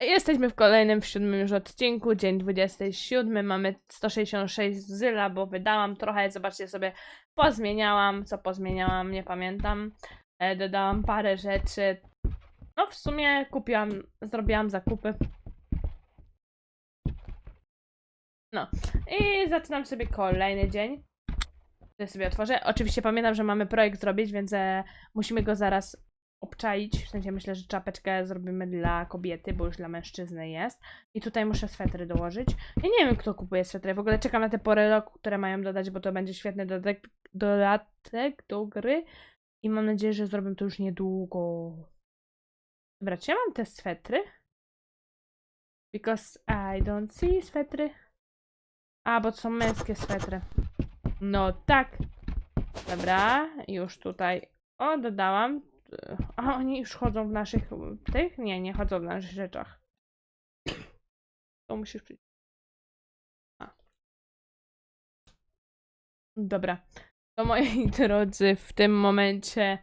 Jesteśmy w kolejnym, w siódmym już odcinku, dzień 27, mamy 166 zyla, bo wydałam trochę, zobaczcie sobie, pozmieniałam, co pozmieniałam, nie pamiętam, e, dodałam parę rzeczy, no w sumie kupiłam, zrobiłam zakupy. No i zaczynam sobie kolejny dzień, który sobie otworzę, oczywiście pamiętam, że mamy projekt zrobić, więc e, musimy go zaraz obczaić. W sensie myślę, że czapeczkę zrobimy dla kobiety, bo już dla mężczyzny jest. I tutaj muszę swetry dołożyć. Ja nie wiem, kto kupuje swetry. W ogóle czekam na te pory roku, które mają dodać, bo to będzie świetny dodatek, dodatek do gry. I mam nadzieję, że zrobię to już niedługo. Dobra, czy ja mam te swetry? Because I don't see swetry. A, bo to są męskie swetry. No tak. Dobra, już tutaj. O, dodałam. A oni już chodzą w naszych tych? Nie, nie chodzą w naszych rzeczach. To musisz przyjść. A. Dobra. To moi drodzy, w tym momencie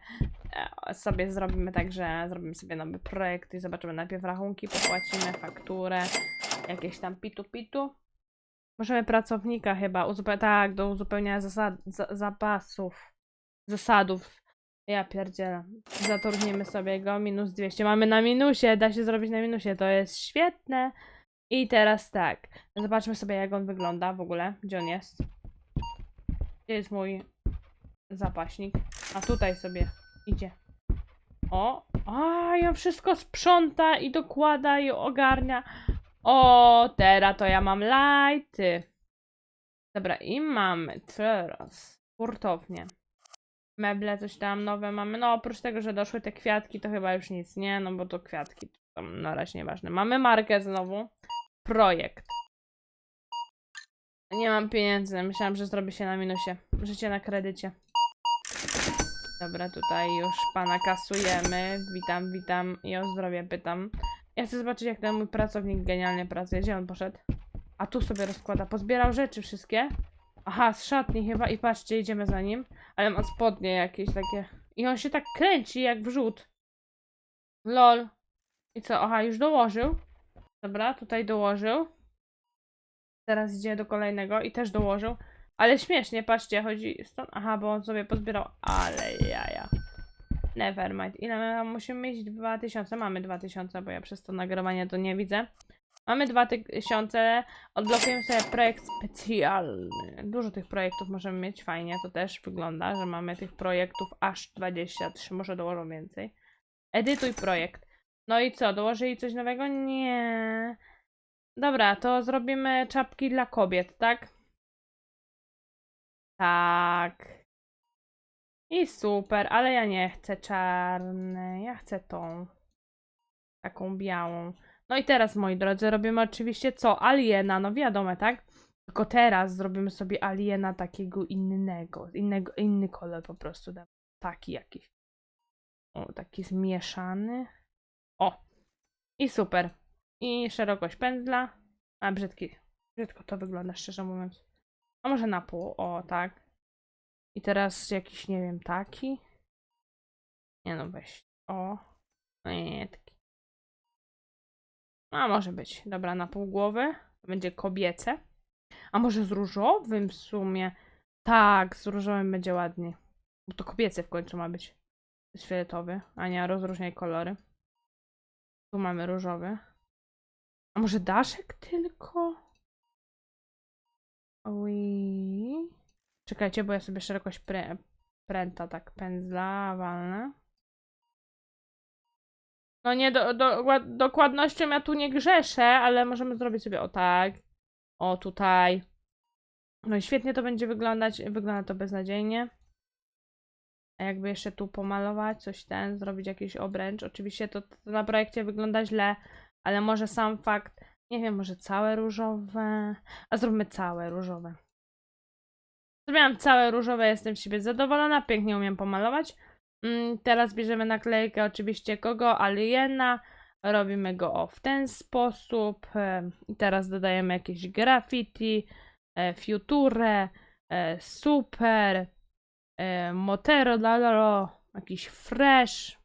e, sobie zrobimy tak, że zrobimy sobie nowy projekt i zobaczymy najpierw rachunki, popłacimy fakturę, jakieś tam pitu-pitu. Możemy pracownika chyba uzupełniać, tak, do uzupełniania zasad, za, zapasów, zasadów. Ja pierdzielę. Zatrudnimy sobie go, minus 200. Mamy na minusie, da się zrobić na minusie, to jest świetne. I teraz tak, zobaczmy sobie jak on wygląda w ogóle, gdzie on jest. Gdzie jest mój zapaśnik? A tutaj sobie idzie. O, a ja wszystko sprząta i dokłada i ogarnia. O, teraz to ja mam lighty. Dobra, i mamy teraz hurtownię. Meble, coś tam nowe mamy. No, oprócz tego, że doszły te kwiatki, to chyba już nic nie, no bo to kwiatki to tam na razie nieważne. Mamy markę znowu. Projekt. Nie mam pieniędzy, myślałam, że zrobi się na minusie. Życie na kredycie. Dobra, tutaj już pana kasujemy. Witam, witam i o zdrowie pytam. Ja chcę zobaczyć, jak ten mój pracownik genialnie pracuje. Gdzie on poszedł? A tu sobie rozkłada. Pozbierał rzeczy wszystkie. Aha, z szatni chyba i patrzcie, idziemy za nim. Ale ma spodnie jakieś takie. I on się tak kręci jak wrzód. Lol. I co? Aha, już dołożył. Dobra, tutaj dołożył. Teraz idzie do kolejnego i też dołożył. Ale śmiesznie, patrzcie, chodzi stąd. Aha, bo on sobie pozbierał. Ale jaja. Nevermind. Ile my musimy mieć? 2000. Mamy 2000, bo ja przez to nagrywanie to nie widzę. Mamy 2000. Odblokujemy sobie projekt specjalny. Dużo tych projektów możemy mieć. Fajnie to też wygląda, że mamy tych projektów aż 23. Może dołożą więcej. Edytuj projekt. No i co? Dołożyli coś nowego? Nie. Dobra, to zrobimy czapki dla kobiet, tak? Tak. I super, ale ja nie chcę czarnej. Ja chcę tą. Taką białą. No i teraz, moi drodzy, robimy oczywiście co? Aliena, no wiadomo, tak? Tylko teraz zrobimy sobie aliena takiego innego. innego inny kolor po prostu. Taki jakiś. O, taki zmieszany. O! I super. I szerokość pędzla. A, brzydki. Brzydko to wygląda, szczerze mówiąc. A może na pół, o, tak. I teraz jakiś, nie wiem, taki. Nie no, weź. O. Nie, taki. A może być. Dobra, na pół głowy. Będzie kobiece. A może z różowym w sumie? Tak, z różowym będzie ładniej. Bo to kobiece w końcu ma być. Jest fioletowy. Ania, rozróżniaj kolory. Tu mamy różowy. A może daszek tylko? Ui. Czekajcie, bo ja sobie szerokość pre pręta tak pędzla walnę. No nie, do, do, ład- dokładnością ja tu nie grzeszę, ale możemy zrobić sobie o tak. O tutaj. No i świetnie to będzie wyglądać. Wygląda to beznadziejnie. A jakby jeszcze tu pomalować, coś ten, zrobić jakiś obręcz. Oczywiście to, to na projekcie wygląda źle, ale może sam fakt, nie wiem, może całe różowe. A zróbmy całe różowe. Zrobiłam całe różowe, jestem z siebie zadowolona, pięknie umiem pomalować. Mm, teraz bierzemy naklejkę oczywiście kogo? Aliena. Robimy go o w ten sposób. E, I teraz dodajemy jakieś graffiti, e, future, super, e, motero, dalalo, jakiś fresh.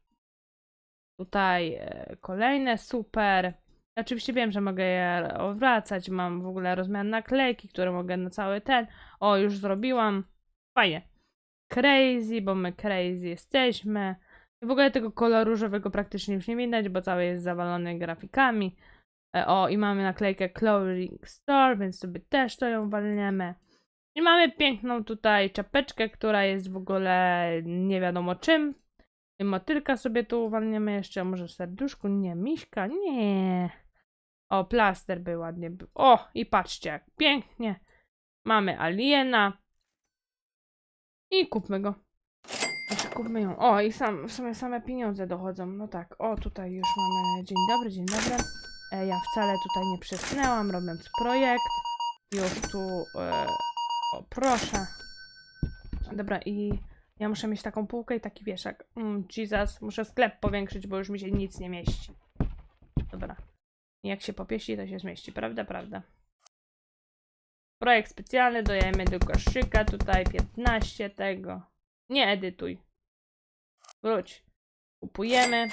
Tutaj kolejne super. Oczywiście wiem, że mogę je wracać, mam w ogóle rozmiar naklejki, które mogę na cały ten. O, już zrobiłam. Fajnie. Crazy, bo my crazy jesteśmy. W ogóle tego koloru różowego praktycznie już nie widać, bo cały jest zawalony grafikami. E, O, i mamy naklejkę Clothing Store, więc sobie też to ją walniemy. I mamy piękną tutaj czapeczkę, która jest w ogóle nie wiadomo czym. I motylka sobie tu uwalniamy jeszcze, może serduszku, nie, miśka, nie. O, plaster by ładnie był. O, i patrzcie jak pięknie. Mamy aliena. I kupmy go. Znaczy kupmy ją. O, i sam, w sumie same pieniądze dochodzą. No tak, o, tutaj już mamy dzień dobry, dzień dobry. E, ja wcale tutaj nie przysnęłam, robiąc projekt. Już tu, e, o, proszę. Dobra, i ja muszę mieć taką półkę i taki wieszak. Mm, Jesus, muszę sklep powiększyć, bo już mi się nic nie mieści. Dobra. Jak się popieści, to się zmieści, prawda? Prawda. Projekt specjalny, dojemy do koszyka, tutaj 15 tego. Nie edytuj. Wróć. Kupujemy.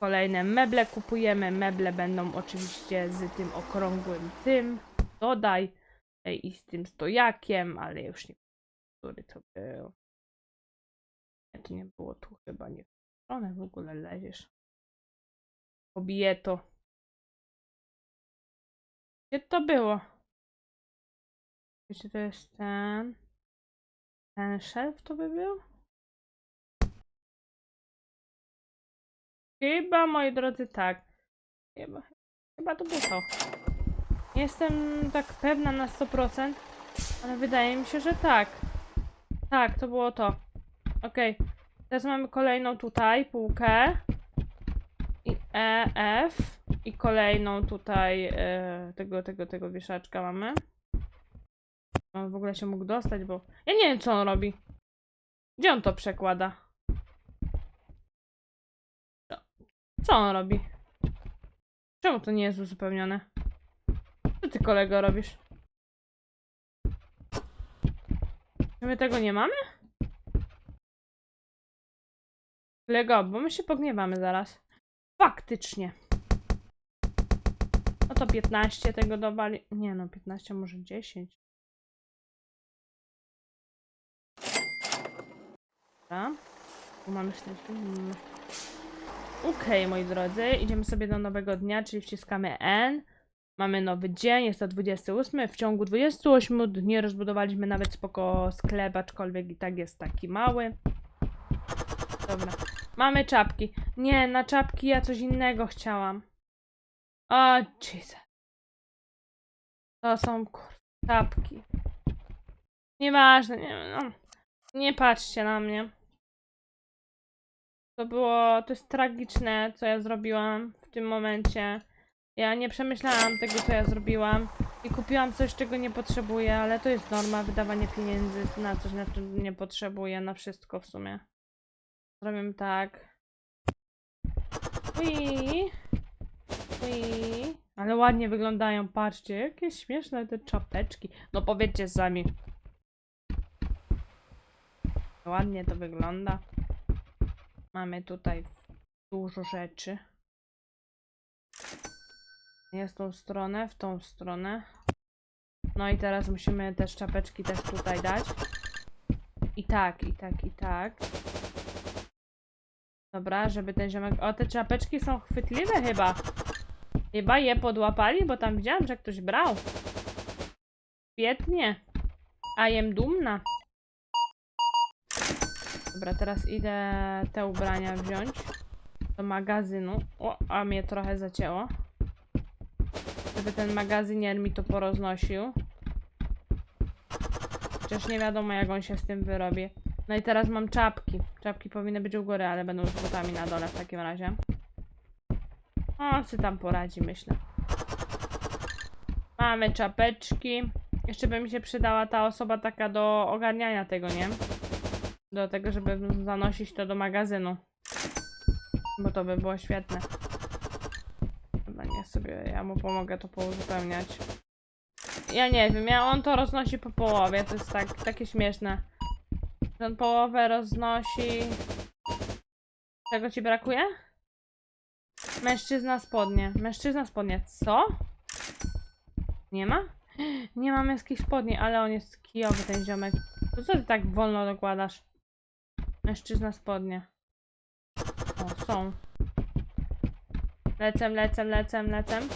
Kolejne meble kupujemy. Meble będą oczywiście z tym okrągłym tym. Dodaj. I z tym stojakiem, ale już nie który to był. Nie, to nie było tu chyba, nie. Stronę w ogóle leziesz. Pobiję to. Gdzie to było? Czy to jest ten? Ten szelf to by był? Chyba, moi drodzy, tak. Chyba, chyba to było to. Nie jestem tak pewna na 100%, ale wydaje mi się, że tak. Tak, to było to. Okej. Teraz mamy kolejną tutaj półkę. I E, F. I kolejną tutaj e, tego, tego, tego wieszaczka mamy. On w ogóle się mógł dostać, bo... Ja nie wiem, co on robi. Gdzie on to przekłada? Co- on robi? Czemu to nie jest uzupełnione? Co ty, kolego, robisz? My tego nie mamy? Kolego, bo my się pogniewamy zaraz. Faktycznie. No to 15 tego dodali. Nie no, 15, może 10. Dobra. Tu mamy 40. mm. Okej, moi drodzy, idziemy sobie do nowego dnia, czyli wciskamy N. Mamy nowy dzień, jest to 28. W ciągu 28 dni rozbudowaliśmy nawet spoko sklep, aczkolwiek i tak jest taki mały. Dobra. Mamy czapki. Nie, na czapki ja coś innego chciałam. O, Jesus. To są kur... czapki. Nieważne, nie, no. nie patrzcie na mnie. To było, to jest tragiczne, co ja zrobiłam w tym momencie. Ja nie przemyślałam tego, co ja zrobiłam i kupiłam coś, czego nie potrzebuję, ale to jest norma, wydawanie pieniędzy na coś, na czym nie potrzebuję, na wszystko w sumie. Zrobimy tak. Ui. Ui. Ale ładnie wyglądają, patrzcie, jakie śmieszne te czapeczki. No powiedzcie sami. Ładnie to wygląda. Mamy tutaj dużo rzeczy. Jest tą stronę, w tą stronę. No i teraz musimy też czapeczki też tutaj dać. I tak, i tak, i tak. Dobra, żeby ten ziomek... O, te czapeczki są chwytliwe chyba. Chyba je podłapali, bo tam widziałam, że ktoś brał. Świetnie. A jem dumna. Dobra, teraz idę te ubrania wziąć do magazynu. O, a mnie trochę zacięło. Żeby ten magazynier mi to poroznosił. Chociaż nie wiadomo, jak on się z tym wyrobi. No i teraz mam czapki. Czapki powinny być u góry, ale będą z butami na dole w takim razie. O, co tam poradzi, myślę. Mamy czapeczki. Jeszcze by mi się przydała ta osoba taka do ogarniania tego, nie? Do tego, żeby zanosić to do magazynu. Bo to by było świetne. Chyba nie sobie, ja mu pomogę to pouzupełniać. Ja nie wiem, ja on to roznosi po połowie, to jest tak, takie śmieszne. On połowę roznosi... Czego ci brakuje? Mężczyzna spodnie. Mężczyzna spodnie. Co? Nie ma? Nie ma męskich spodni, ale on jest kijowy ten ziomek. To co ty tak wolno dokładasz? Mężczyzna spodnie. O, są. Lecem, lecem, lecem, lecem.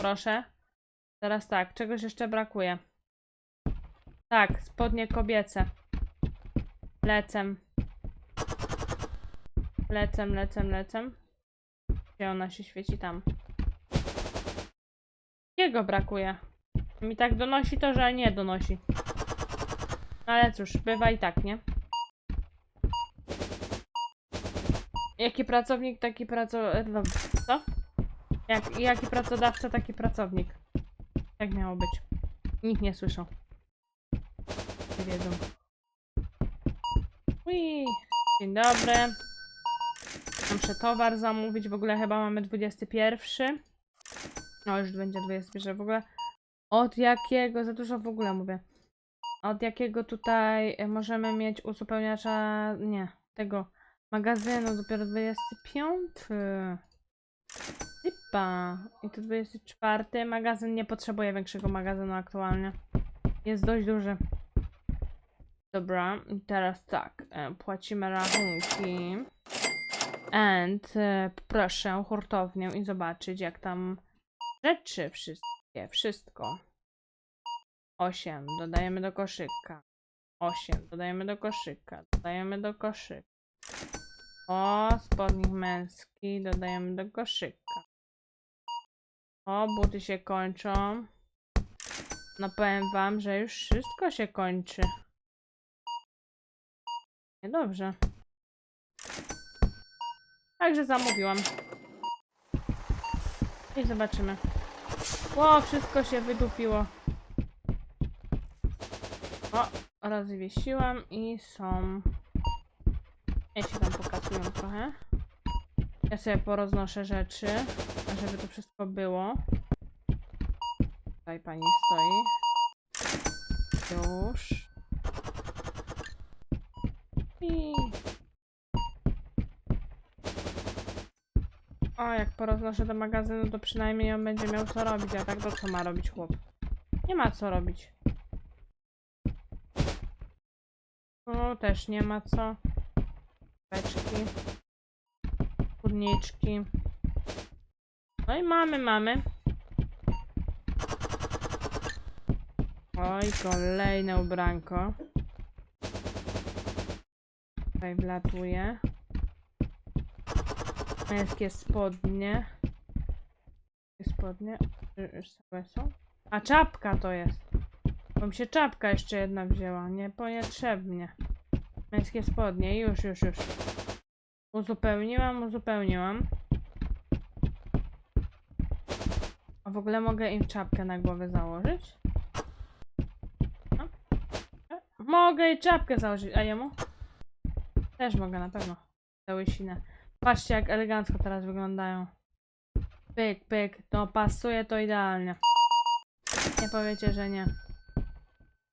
Proszę. Teraz tak, czegoś jeszcze brakuje. Tak, spodnie kobiece. Lecem. Lecem, lecem, lecem. Gdzie ona się świeci tam? Jego brakuje. Mi tak donosi to, że nie donosi. Ale cóż, bywa i tak, nie? Jaki pracownik, taki pracownik. Co? Jak, jaki pracodawca, taki pracownik. Tak miało być. Nikt nie słyszał. Nie wiedzą. Ui. Dzień dobry. Muszę towar zamówić. W ogóle chyba mamy 21. No już będzie 21 w ogóle. Od jakiego, za dużo w ogóle mówię. Od jakiego tutaj e, możemy mieć uzupełniacza, nie, tego magazynu dopiero 25. Lipa. I to 24. Magazyn nie potrzebuje większego magazynu aktualnie. Jest dość duży. Dobra, teraz tak. e, Płacimy rachunki. And e, proszę hurtownię i zobaczyć jak tam rzeczy wszystkie, wszystko. 8 dodajemy do koszyka. 8 dodajemy do koszyka. Dodajemy do koszyka. O, spodnik męski dodajemy do koszyka. O, buty się kończą. No powiem wam, że już wszystko się kończy. Niedobrze. Także zamówiłam. I zobaczymy. Ło, wszystko się wydupiło. O, rozwiesiłam i są. Ja się tam pokazują trochę. Ja sobie poroznoszę rzeczy, żeby to wszystko było. Tutaj pani stoi. Już. I... O, jak poroznoszę do magazynu, to przynajmniej on będzie miał co robić, a tak to co ma robić chłop? Nie ma co robić. Tu też nie ma co. Beczki. Kurniczki. No i mamy, mamy. Oj, kolejne ubranko. Tutaj wlatuje. Męskie spodnie. Spodnie. Y, Już całe są. A czapka to jest. Bo mi się czapka jeszcze jedna wzięła. Nie potrzebnie. Męskie spodnie. Już, już, już. Uzupełniłam, uzupełniłam. A w ogóle mogę im czapkę na głowę założyć? No. Mogę i czapkę założyć. A jemu? Też mogę na pewno. Te łysinę. Patrzcie jak elegancko teraz wyglądają. Pyk, pyk. To pasuje to idealnie. Nie powiecie, że nie.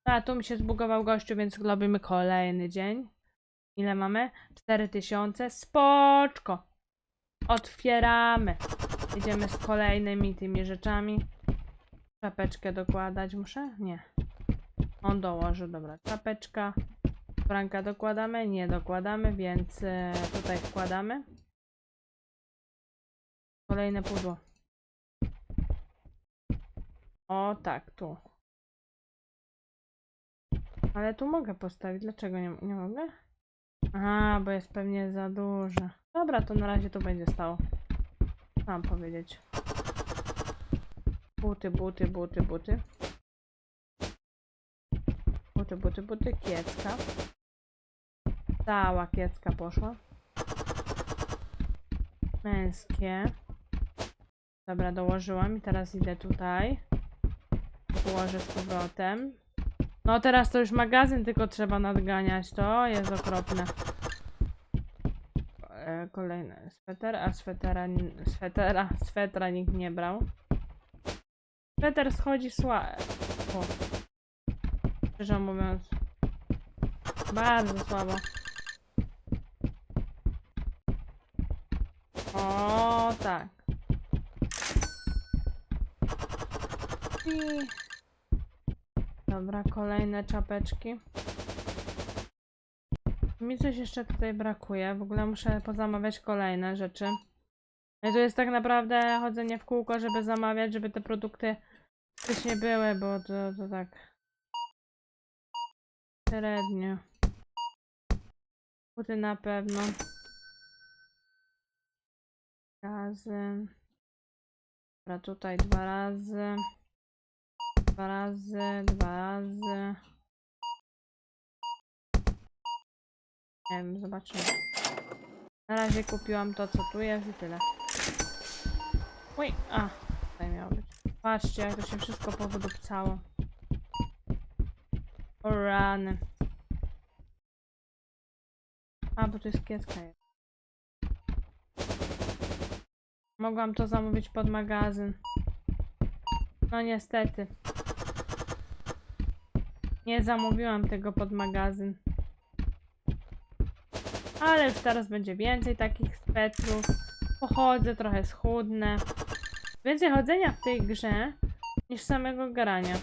A, tu mi się zbugował gościu, więc robimy kolejny dzień. Ile mamy? 4000. Spoczko. Otwieramy. Idziemy z kolejnymi tymi rzeczami. Czapeczkę dokładać muszę? Nie. On dołożył, dobra. Czapeczka. Franka dokładamy? Nie dokładamy, więc e, tutaj wkładamy. Kolejne pudło. O tak, tu. Ale tu mogę postawić. Dlaczego nie, nie mogę? Aha, bo jest pewnie za duże. Dobra, to na razie tu będzie stało. Mam powiedzieć? Buty, buty, buty, buty. Buty, buty, buty. Kiecka. Cała kiecka poszła. Męskie. Dobra, dołożyłam i teraz idę tutaj. Położę z powrotem. No teraz to już magazyn tylko trzeba nadganiać. To jest okropne. E, Kolejny sweter, a swetera, swetera, swetra nikt nie brał. Sweter schodzi słabo. Szczerze mówiąc. Bardzo słabo. O tak. I... Dobra, kolejne czapeczki. Mi coś jeszcze tutaj brakuje. W ogóle muszę pozamawiać kolejne rzeczy. To jest tak naprawdę chodzenie w kółko, żeby zamawiać, żeby te produkty faktycznie były, bo to, to tak średnio. Buty na pewno. Razy. Dobra, tutaj dwa razy. Dwa razy, dwa razy. Nie wiem, zobaczymy. Na razie kupiłam to, co tu jest i tyle. Oj, a, tutaj miało być. Patrzcie, jak to się wszystko powydupcało. O rany. A, bo to jest kiecka. Mogłam to zamówić pod magazyn. No niestety. Nie zamówiłam tego pod magazyn. Ale już teraz będzie więcej takich speców. Pochodzę, trochę schudnę. Więcej chodzenia w tej grze niż samego grania.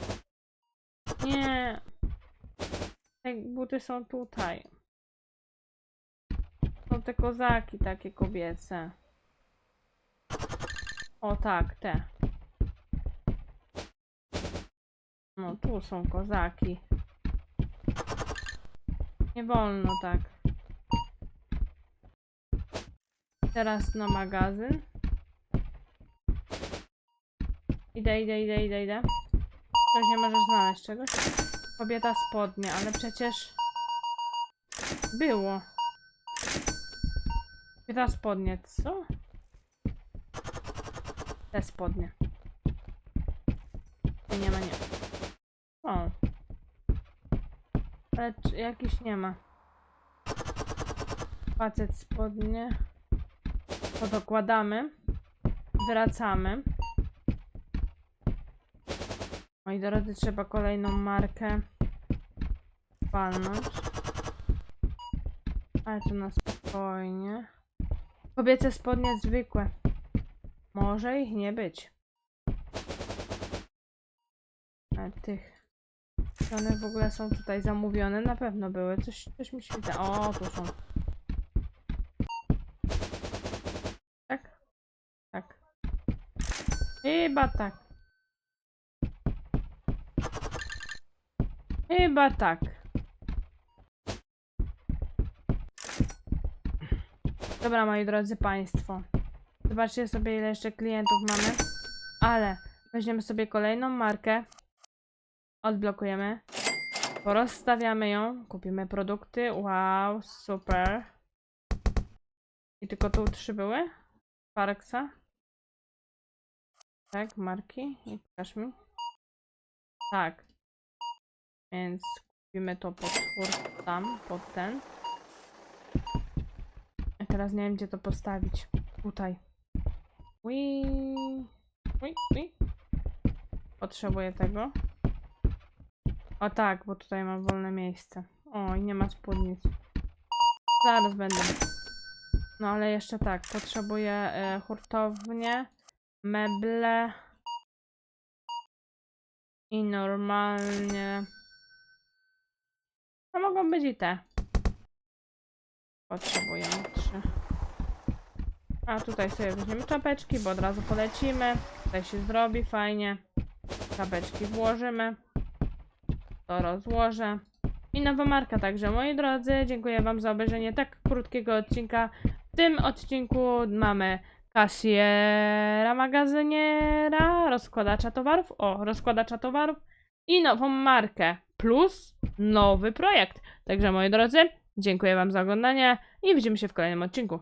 Nie. Te buty są tutaj. Są te kozaki takie kobiece. O tak, te. Tu są kozaki. Nie wolno tak. Teraz na magazyn. Idę, idę, idę, idę, idę. Ktoś nie możesz znaleźć czegoś? Kobieta spodnie, ale przecież było. Kobieta spodnie, co? Te spodnie. Nie, nie ma, nie. O. Ale czy jakiś nie ma. Facet spodnie. To dokładamy. Wracamy. Moi drodzy, trzeba kolejną markę palnąć. Ale to na spokojnie. Kobiece spodnie zwykłe. Może ich nie być. Ale tych. Czy one w ogóle są tutaj zamówione? Na pewno były. Coś, coś mi świta. O, tu są. Tak? Tak. Chyba tak. Chyba tak. Dobra, moi drodzy Państwo. Zobaczcie sobie, ile jeszcze klientów mamy. Ale weźmiemy sobie kolejną markę. Odblokujemy. Porozstawiamy ją. Kupimy produkty. Wow, super. I tylko tu trzy były? Parksa. Tak, marki. I pokaż mi. Tak. Więc kupimy to pod tam, pod ten. A teraz nie wiem, gdzie to postawić. Tutaj. Ui. Ui, ui. Potrzebuję tego. O tak, bo tutaj mam wolne miejsce. O, i nie ma spódnic. Zaraz będę. No ale jeszcze tak, potrzebuję e, hurtownię, meble i normalnie. No mogą być i te. Potrzebujemy trzy. A tutaj sobie weźmiemy czapeczki, bo od razu polecimy. Tutaj się zrobi fajnie. Czapeczki włożymy. To rozłożę. I nowa marka także, moi drodzy. Dziękuję Wam za obejrzenie tak krótkiego odcinka. W tym odcinku mamy kasjera, magazyniera, rozkładacza towarów. O, rozkładacza towarów. I nową markę. Plus nowy projekt. Także, moi drodzy, dziękuję Wam za oglądanie i widzimy się w kolejnym odcinku.